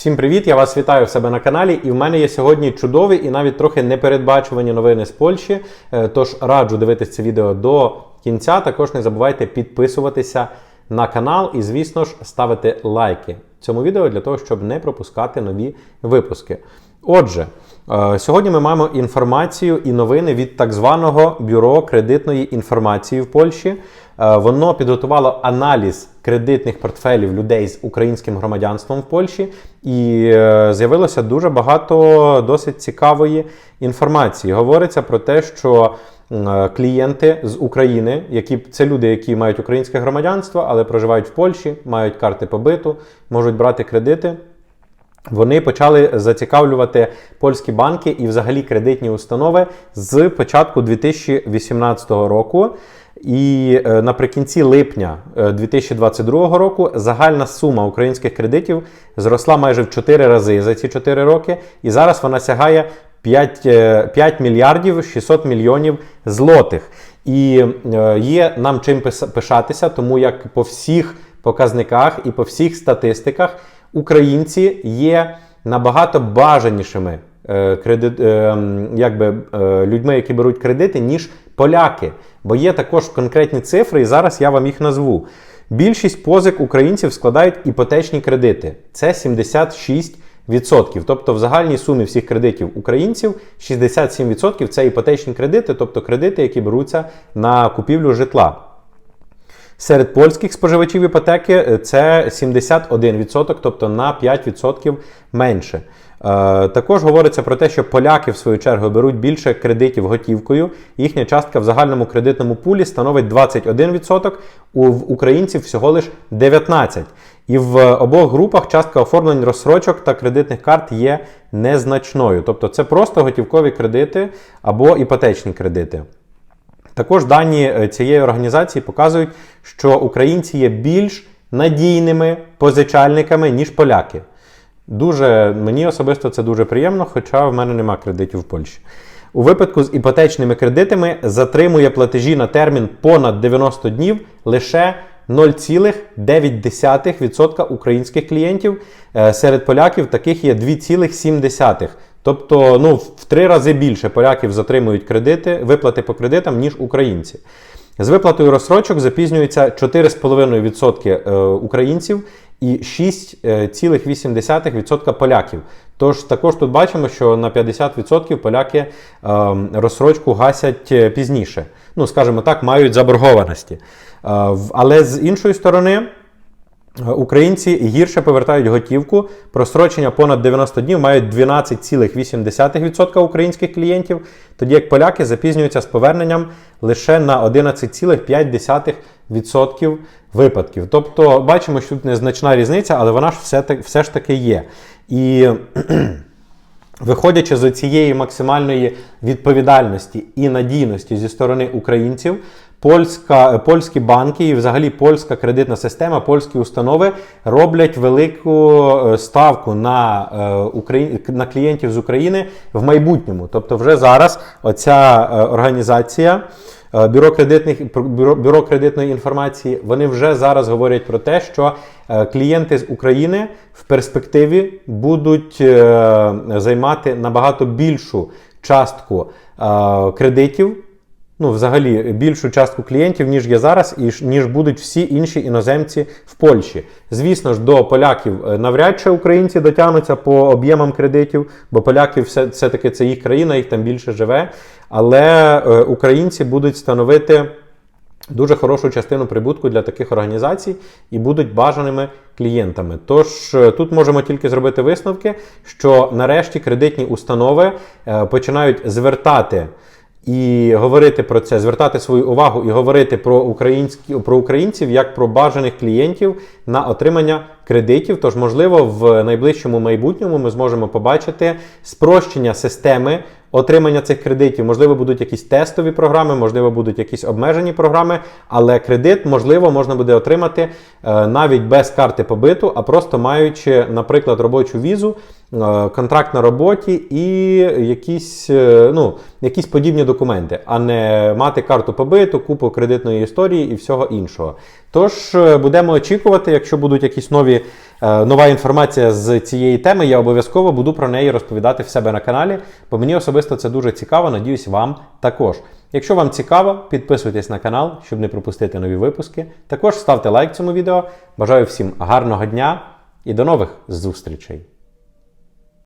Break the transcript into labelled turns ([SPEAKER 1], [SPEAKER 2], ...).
[SPEAKER 1] Всім привіт! Я вас вітаю в себе на каналі. І в мене є сьогодні чудові і навіть трохи непередбачувані новини з Польщі. Е, Тож раджу дивитися це відео до кінця. Також не забувайте підписуватися на канал і, звісно ж, ставити лайки цьому відео для того, щоб не пропускати нові випуски. Отже, е, сьогодні ми маємо інформацію і новини від так званого бюро кредитної інформації в Польщі. Е, Воно підготувало аналіз кредитних портфелів людей з українським громадянством в Польщі, і е, з'явилося дуже багато досить цікавої інформації. Говориться про те, що е, клієнти з України, які це люди, які мають українське громадянство, але проживають в Польщі, мають карти побиту, можуть брати кредити. Вони почали зацікавлювати польські банки і взагалі кредитні установи з початку 2018 року. І е, наприкінці липня е, 2022 року загальна сума українських кредитів зросла майже в 4 рази за ці 4 роки, і зараз вона сягає 5, е, 5 мільярдів 600 мільйонів злотих. І е, є нам чим пишатися, тому як по всіх показниках і по всіх статистиках українці є набагато бажанішими е, кредит, е, якби, е, людьми, які беруть кредити, ніж поляки. Бо є також конкретні цифри, і зараз я вам їх назву. Більшість позик українців складають іпотечні кредити. Це 76%. Тобто в загальній сумі всіх кредитів українців 67% це іпотечні кредити, тобто кредити, які беруться на купівлю житла. Серед польських споживачів іпотеки е, це 71%, тобто на 5% менше. Е, Також говориться про те, що поляки, в свою чергу, беруть більше кредитів готівкою. Їхня частка в загальному кредитному пулі становить 21%, у українців всього лиш 19%. І в обох групах частка оформлень розсрочок та кредитних карт є незначною. Тобто це просто готівкові кредити або іпотечні кредити. Також дані е, цієї організації показують, що українці є більш надійними позичальниками, ніж поляки. Дуже мені особисто це дуже приємно, хоча в мене нема кредитів в Польщі. У випадку з іпотечними кредитами затримує платежі на термін понад 90 днів лише 0,9% українських клієнтів. Е, Серед поляків таких є 2,7%. Тобто, ну, в три рази більше поляків затримують кредити, виплати по кредитам, ніж українці. З виплатою розсрочок запізнюється 4,5% е, українців і 6,8% поляків. Тож також тут бачимо, що на 50% поляки е, розсрочку гасять е, пізніше. Ну, скажімо так, мають заборгованості. Е, Але з іншої сторони. Українці гірше повертають готівку. Просрочення понад 90 днів мають 12,8% українських клієнтів, тоді як поляки запізнюються з поверненням лише на 11,5% випадків. Тобто бачимо, що тут незначна різниця, але вона ж все, все ж таки є. І Виходячи з цієї максимальної відповідальності і надійності зі сторони українців, польська, польські банки і взагалі польська кредитна система, польські установи роблять велику е, ставку на, е, Украї... на клієнтів з України в майбутньому. Тобто, вже зараз оця е, організація. Е, Бюро, кредитних, бюро, бюро кредитної інформації вони вже зараз говорять про те, що е, клієнти з України в перспективі будуть е, займати набагато більшу частку кредитів, ну, взагалі, більшу частку клієнтів, ніж є зараз, і ніж будуть всі інші іноземці в Польщі. Звісно ж, до поляків е, навряд чи українці дотягнуться по об'ємам кредитів, бо поляки все, все-таки це їх країна, їх там більше живе. Але е, українці будуть становити дуже хорошу частину прибутку для таких організацій і будуть бажаними клієнтами. Тож е, тут можемо тільки зробити висновки, що нарешті кредитні установи е, починають звертати. І говорити про це, звертати свою увагу і говорити про українські про українців як про бажаних клієнтів на отримання кредитів. Тож, можливо, в найближчому майбутньому ми зможемо побачити спрощення системи отримання цих кредитів. Можливо, будуть якісь тестові програми, можливо, будуть якісь обмежені програми, але кредит, можливо, можна буде отримати е, навіть без карти побиту, а просто маючи, наприклад, робочу візу контракт на роботі і якісь, е, ну, якісь подібні документи, а не мати карту побиту, купу кредитної історії і всього іншого. Тож е, будемо очікувати, якщо будуть якісь нові е, нова інформація з цієї теми, я обов'язково буду про неї розповідати в себе на каналі, бо мені особисто це дуже цікаво. Надіюсь, вам також. Якщо вам цікаво, підписуйтесь на канал, щоб не пропустити нові випуски. Також ставте лайк цьому відео. Бажаю всім гарного дня і до нових зустрічей!